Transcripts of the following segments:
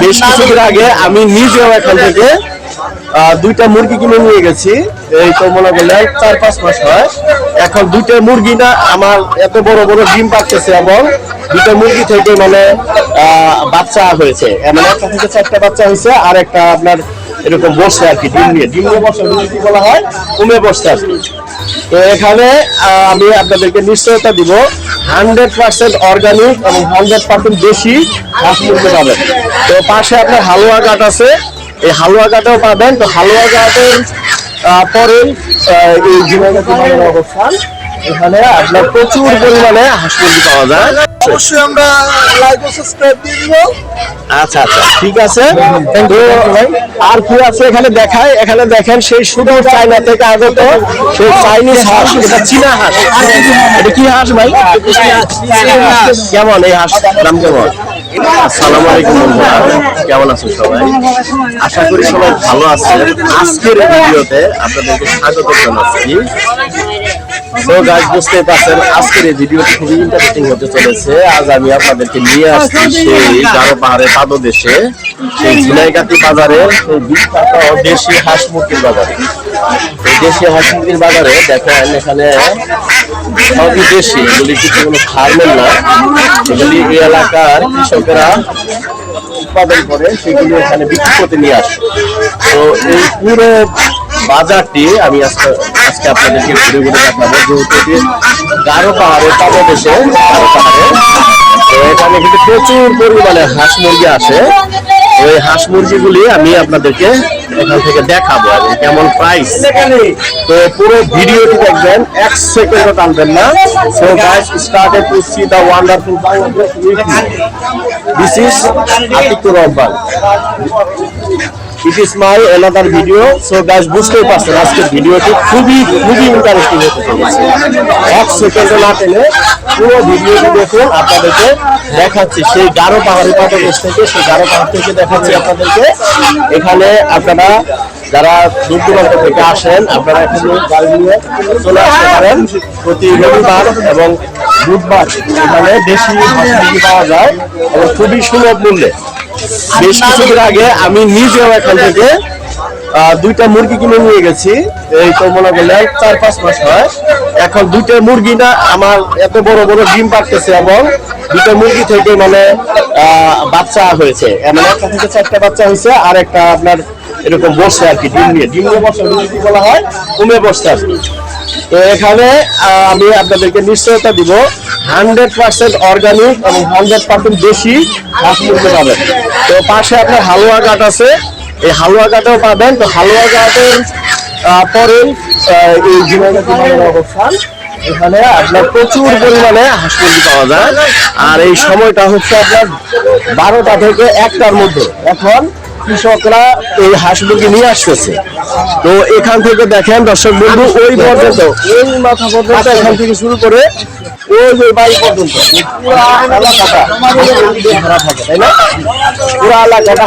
বেশ কিছুদিন আগে আমি নিজেও এখান থেকে দুইটা মুরগি কিনে নিয়ে গেছি এই তো মনে করলেন চার পাঁচ মাস হয়। এখন দুইটা মুরগি না আমার এত বড় বড় ডিম পাচ্ছে এবং দুইটা মুরগি থেকে মানে আহ, বাচ্চা হয়েছে। মানে একটা থেকে চারটা বাচ্চা হয়েছে আর একটা আপনার এরকম বসছে আর কি ডিম নিয়ে। ডিম নিয়ে বসে কি বলা হয়? কমে বসছে আর কি। তো এখানে আমি আপনাদেরকে নিশ্চয়তা দিব হান্ড্রেড পার্সেন্ট অর্গানিক এবং হান্ড্রেড পার্সেন্ট দেশি হাঁস মুরগি পাবেন। তো পাশে আপনার হালুয়া কাঠ আছে। এই হালুয়া কাঠও পাবেন। তো হালুয়া কাঠের পরে এই অবস্থান। এখানে আপনার প্রচুর পরিমাণে হাঁস মুরগি পাওয়া যায়। অবশ্যই আমরা লাইক ও সাবস্ক্রাইব দিয়ে দিব। আচ্ছা আচ্ছা ঠিক আছে। তো আর কি আছে এখানে দেখায়? এখানে দেখেন সেই শুধু চায়না থেকে আগত সেই চাইনিজ হাঁস এটা চীনা হাঁস। এটা কি হাঁস ভাই? কেমন এই হাঁস? দাম কেমন? আসসালামু আলাইকুম কেমন আছেন সবাই? আশা করি সবাই ভালো আছেন। আজকের ভিডিওতে আপনাদেরকে স্বাগত জানাচ্ছি। তো গাছ বুঝতে পারছেন আজকের এই ভিডিওটি খুবই ইন্টারেস্টিং হতে চলেছে। আজ আমি আপনাদেরকে নিয়ে আসছি সেই গারো পাহাড়ের পাদদেশে সেই ঝিনাইগাতি বাজারের সেই বিখ্যাত দেশি হাঁস মুরগির বাজারে। এই দেশি হাঁস মুরগির বাজারে দেখেন এখানে সবই দেশি এগুলি কিছু কোনো ফার্মের না। এগুলি এই এলাকার কৃষকেরা উৎপাদন করে সেগুলি এখানে বিক্রি করতে নিয়ে আসে। তো এই পুরো বাজারটি আমি আজকে আজকে আপনাদেরকে ঘুরে ঘুরে দেখাবো যেহেতু গারো পাহাড়ে পাদদেশে গারো পাহাড়ে। তো এখানে কিন্তু প্রচুর পরিমাণে হাঁস মুরগি আসে। এই হাঁস মুরগিগুলি আমি আপনাদেরকে এখান থেকে দেখাবো এবং কেমন প্রাইস তো পুরো ভিডিওটি দেখবেন, এক সেকেন্ডও টানবেন না। So guys started to see the wonderful Bangladesh this is Atikur Rahman it is my another video so guys বুঝতেই পারছেন, আজকের ভিডিওটি খুবই খুবই ইন্টারেস্টিং হতে চলেছে। এক সেকেন্ডে না টেনে পুরো ভিডিওটি দেখুন আপনাদেরকে দেখাচ্ছি। সেই গারো পাহাড়ি পাদদেশ থেকে, সেই গারো পাহাড় থেকে দেখাচ্ছি আপনাদেরকে। এখানে আপনারা যারা দূর দূরান্ত থেকে আসেন, আপনারা এখানে গাড়ি নিয়ে চলে আসতে পারেন। প্রতি রবিবার এবং বুধবার এখানে মুরগি পাওয়া যায় এবং খুবই সুলভ মূল্যে। বেশ কিছুদিন আগে আমি নিজেও এখান থেকে দুইটা মুরগি কিনে নিয়ে গেছি এই তো মনে করলে চার পাঁচ মাস হয়। এখন দুইটা মুরগি না আমার এত বড় বড় ডিম পাচ্ছে এবং দুইটা মুরগি থেকে মানে বাচ্চা হয়েছে। এ মানে একটা থেকে চারটা বাচ্চা হয়েছে আর একটা আপনার এরকম বসছে আর কি ডিম নিয়ে। ডিম নিয়ে বসে বলা হয় কমে বসছে আর কি। তো এখানে আমি আপনাদেরকে নিশ্চয়তা দিব হান্ড্রেড পার্সেন্ট অর্গানিক এবং হান্ড্রেড পার্সেন্ট দেশি হাঁস মুরগি পাবেন। তো পাশে আপনার হালুয়া কাঠ আছে। এই হালুয়া কাঠও পাবেন। তো হালুয়া কাঠের পরে এই বাজারের অবস্থান। এখানে আপনার প্রচুর পরিমাণে হাঁস মুরগি পাওয়া যায়। আর এই সময়টা হচ্ছে আপনার বারোটা থেকে একটার মধ্যে। এখন কৃষকরা এই হাঁস মুরগি নিয়ে আসতেছে। তো এখান থেকে দেখেন দর্শক বন্ধু ওই পর্যন্ত। ওই মাথা পর্যন্ত এখান থেকে শুরু করে ভরা থাকে তাই না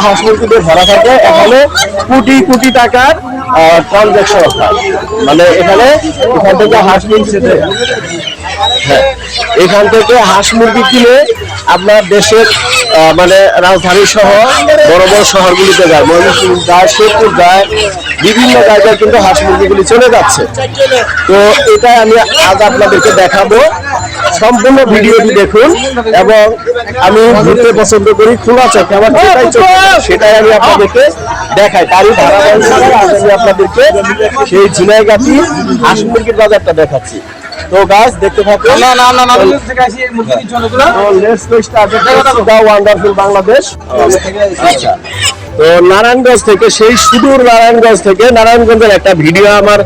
হাঁস মুরগিতে ভরা থাকে। এখানে কোটি কোটি মানে এখানে এখান থেকে হাঁস মুরগি হ্যাঁ এখান থেকে হাঁস মুরগি কিনে আপনার দেশের মানে রাজধানী সহ বড় বড় শহরগুলিতে যায়। ময়মনসিংহ যায়, শেরপুর যায়, বিভিন্ন জায়গায় কিন্তু হাঁস মুরগিগুলি চলে যাচ্ছে। তো এটা আমি আজ আপনাদেরকে দেখাবো। সম্পূর্ণ ভিডিওটি দেখুন এবং আমি ঘুরতে পছন্দ করি, খোলা চোখে। আমার যেটাই চোখ সেটাই আমি আপনাদেরকে দেখাই। তারই ধারাবাহিকভাবে আজ আমি আপনাদেরকে সেই ঝিনাইগাতি হাঁস মুরগির বাজারটা দেখাচ্ছি। তো গাছ দেখতে থাকো না না না না wonderful বাংলাদেশ আচ্ছা। তো নারায়ণগঞ্জ থেকে সেই সুদূর নারায়ণগঞ্জ থেকে নারায়ণগঞ্জের একটা ভিডিও আমার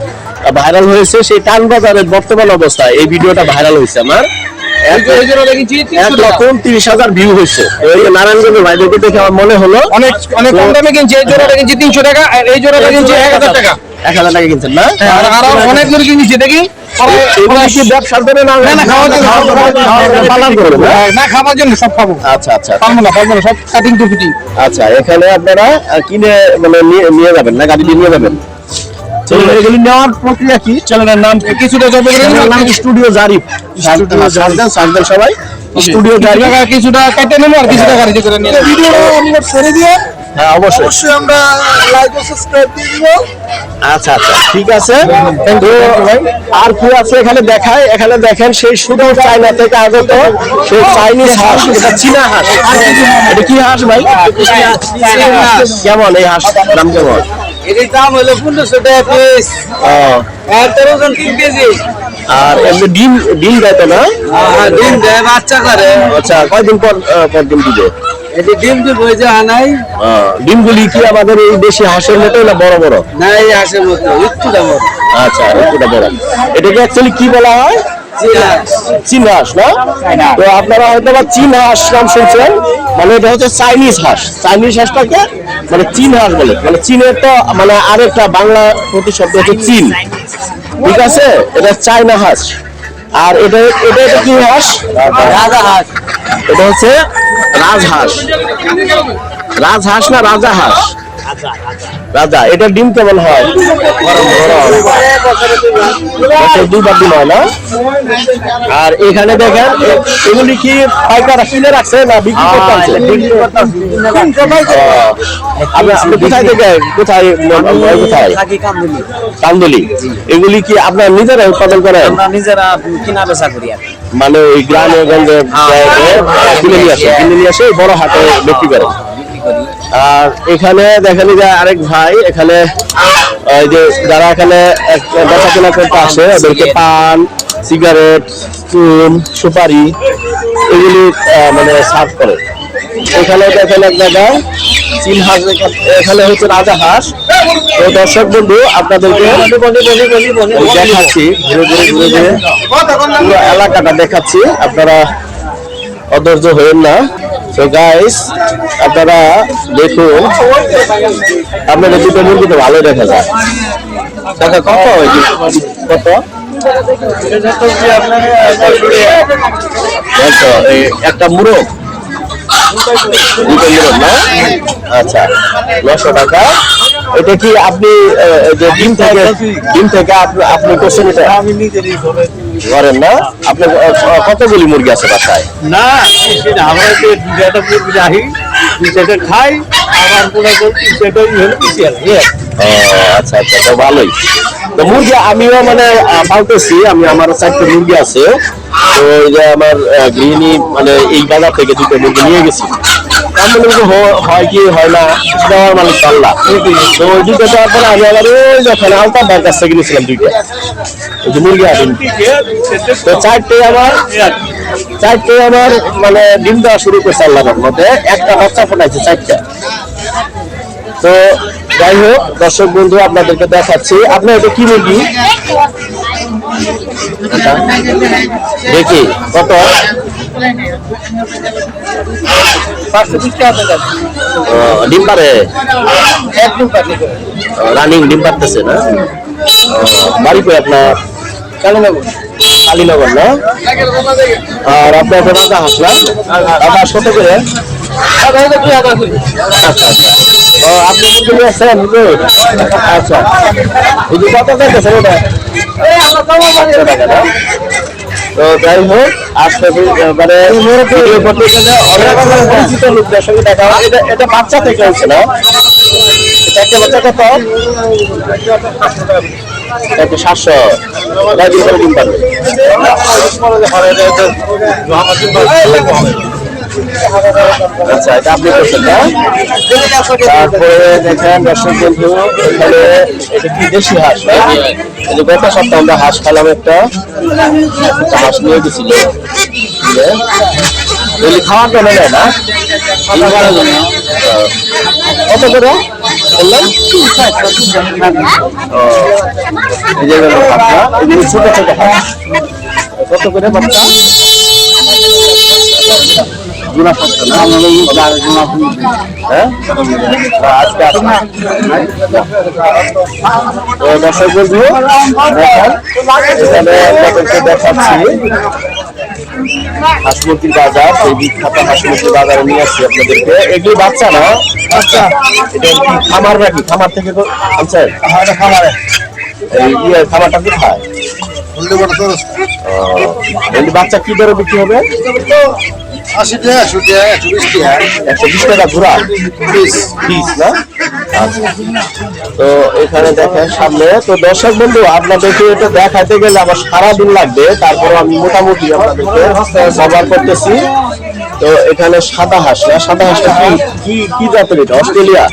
ভাইরাল হয়েছে সেই টান বাজারের বর্তমান অবস্থা। এই ভিডিওটা ভাইরাল হয়েছে আমার। এক- এই জন্য দেখেছি এক 300 টাকা। লক্ষ তিরিশ হাজার ভিউ হয়েছে। এই নারায়ণগঞ্জের ভাইদেরকে দেখে আমার মনে হলো অনেক অনেক কম দামে কিনছি। এই জোড়াটা কিনছি তিনশো টাকা আর এই জোড়াটা কিনছি এক হাজার টাকা। এক হাজার টাকা কিনছেন না? আর অনেক মুরগি কিনছি দেখি। এগুলো কি ব্যবসার জন্য না না, না, খাওয়ার জন্য, খাওয়ার জন্য, খাওয়ার জন্য। পালন করবেন না? না খাবার জন্য সব খাব। আচ্ছা এখানে আপনারা কিনে মানে নিয়ে- যাবেন না? গাড়ি দিয়ে নিয়ে যাবেন? এগুলি নেওয়ার প্রক্রিয়া কি? চ্যানেলের নাম কিছুটা চ্যানেলের নাম স্টুডিও জারিফ স্টুডিও জারিফ সার্জন সবাই। স্টুডিও কিছু কিছুটা কেটে নেব আর কিছুটা টাকা করে নিয়ে ভিডিও ছেড়ে দিয়ে হ্যাঁ অবশ্যই। অবশ্যই আমরা লাইক ও সাবস্ক্রাইব দিয়ে দিব। আচ্ছা আচ্ছা ঠিক আছে। তো আর কি আছে এখানে দেখায় এখানে দেখেন সেই শুধু চায়না থেকে আগত সেই চাইনিজ হাঁস এটা চীনা হাঁস। এটা কি হাঁস ভাই? কেমন এই হাঁস? নাম কেমন? দাম হলো পনেরোশো টাকা পিস ও, আর তেরো জন তিন কেজি। আর এমনি ডিম ডিম দেয় তো না? ডিম দেয় বাচ্চা করে। আচ্ছা কয়দিন পর পর ডিম দিবে? এটি ডিম ডিমগুলি কি আমাদের এই দেশি হাঁসের মতো না বড় বড়? না এই হাঁসের মতো একটু দাম আচ্ছা একটুটা বড় এটাকে অ্যাকচুয়ালি কি বলা হয়? চীন হাঁস না? তো আপনারা হয়তো বা চীন হাঁস নাম শুনছেন। মানে এটা হচ্ছে চাইনিজ হাঁস। চাইনিজ হাঁসটাকে মানে চীন হাঁস বলে। মানে চীনের তো মানে আরেকটা বাংলা প্রতিশব্দ হচ্ছে চীন। ঠিক আছে? এটা চাইনা হাঁস। আর এটা এটা এটা কি হাঁস? রাজা হাঁস। এটা হচ্ছে রাজহাঁস। রাজহাঁস না রাজা হাঁস? রাজা এটা ডিম কেমন হয়? বছরে দুইবার ডিম হয় না? আর এখানে দেখেন এগুলি কি পাইকার কিনে রাখছে না বিক্রি করতে আনছে? আপনি আপনি কোথায় থেকে কোথায় কোথায়? কান্দলি এগুলি কি আপনার নিজেরা উৎপাদন করেন? নিজেরা কিনা বেচা করি মানে ওই গ্রামে গঞ্জে কিনে নিয়ে আসে কিনে নিয়ে আসে বড় হাটে বিক্রি করে। আর এখানে দেখেন যে আরেক ভাই, এখানে ওই যে যারা এখানে এক- বেচাকেনা করতে আসে, ওদেরকে পান, সিগারেট, চুন, সুপারি, এগুলি মানে সার্ভ করে। এখানে দেখেন এক জায়গায় চীন হাঁস এখানে হচ্ছে রাজা হাঁস। তো দর্শক বন্ধু, আপনাদেরকে দেখাচ্ছি, ঘুরে ঘুরে ঘুরে ঘুরে। এলাকাটা দেখাচ্ছি, আপনারা অধৈর্য হবেন না। তো গাইস আপনারা দেখুন, আপনাদের দুটো মুরগি তো ভালো দেখা যায়। টাকা কত কত? একটা মুরগ। আচ্ছা নশো টাকা। এটা কি আপনি যে ডিম থেকে ডিম থেকে আপনি করছেন এটা? আমি করেন না? আপনার কতগুলি মুরগি আছে বাসায়? না আমরা যে দুটা মুরগি রাখি সেটা খাই আমার মনে সেটাই হলো। ও, আচ্ছা আচ্ছা তো ভালোই। তো মুরগি আমিও মানে পালতেছি আমি আমার চারটে মুরগি আছে। তো এই যে আমার গৃহিণী মানে এই বাজার থেকে দুটো মুরগি নিয়ে গেছি। হয় কি, হয় না তো দুটো পরে আমি আবার ভাইয়ের কাছ থেকে তো চারটে আমার চারটে আমার মানে ডিম দেওয়া শুরু করছে আল্লাহর মধ্যে একটা বাচ্চা ফোটাইছে, চারটা। তো যাই হোক, দর্শক বন্ধু, আপনাদেরকে দেখাচ্ছি। আপনার এটা কি মুরগি? দেখি, কত? ডিম পারে রানিং ডিম পারতেছে না? ও, বাড়ি কই আপনার? কালীনগর। কালীনগর না? আর আপনার কত করে? আচ্ছা আচ্ছা। আপনি বুঝলি? আচ্ছা। কত? তো যাই হোক আজকে মানে ভিডিও করতে গেলে অনেক পরিচিত লোকদের সঙ্গে দেখা হয় এটা এটা বাচ্চা থেকে হয়েছিল এটা একটা বাচ্চা কত একটা সাতশো করে পারবে আচ্ছা এটা আপনি করছেন, না? তারপরে দেখেন, দর্শক বন্ধু, এখানে এটা হাঁস গত সপ্তাহে আমরা হাঁস খেলাম একটা হাঁস নিয়ে গেছিল। না? কত করে? ছোট ছোট কত করে বাচ্চা জোড়া না। হ্যাঁ? আজকে আসুন তো দর্শক বন্ধু দেখেন। এখানে আপনাদেরকে দেখাচ্ছি হাসমুরগির বাজার সেই বিখ্যাত হাসমুরগির বাজারে নিয়ে আসছি আপনাদেরকে। এগুলি বাচ্চা না? আচ্ছা এটা কি খামার নাকি? খামার থেকে তো আনছেন? খামারে এই ইয়ে খামারটা কোথায়? এই বাচ্চা কি দরে বিক্রি হবে? আশি টাকা একশো টাকা একশো বিশ টাকা। একশো বিশ টাকা ঘোরা পিস পিস না। তো এখানে দেখেন সামনে তো দর্শক বন্ধু আপনাদেরকে এটা দেখাতে গেলে আমার সারাদিন লাগবে। তারপরে আমি মোটামুটি আপনাদেরকে কভার করতেছি। তো এখানে সাদা হাঁস না? সাদা হাঁসটা কি কি কি জাতের এটা? অস্ট্রেলিয়া?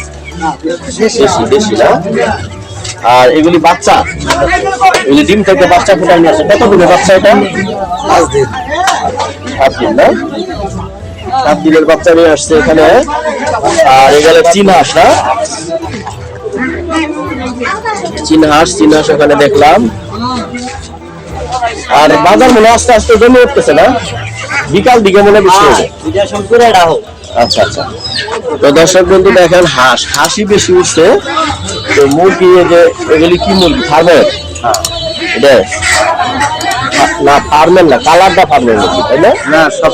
দেশি দেশি। না? আর এগুলি বাচ্চা? এগুলি ডিম থেকে বাচ্চা ফুটাই নিয়ে আসে। কত দিনের বাচ্চা এটা? পাঁচ দিন। সাত না? সাত বাচ্চা নিয়ে আসছে এখানে। আর এখানে চীন হাঁস, না? চীন হাঁস চীন হাঁস ওখানে দেখলাম। আর বাজার মনে আস্তে আস্তে জমে উঠতেছে, না? বিকাল দিকে মনে হয় বেশি হবে আচ্ছা আচ্ছা। তো দর্শক বন্ধু, দেখেন হাঁস, হাঁসই বেশি উঠছে। তো মুরগি যে, এগুলি কি মুরগি? ফার্মের? এটা? না ফার্মের না কালারটা ফার্মের মুরগি তাই না? না সব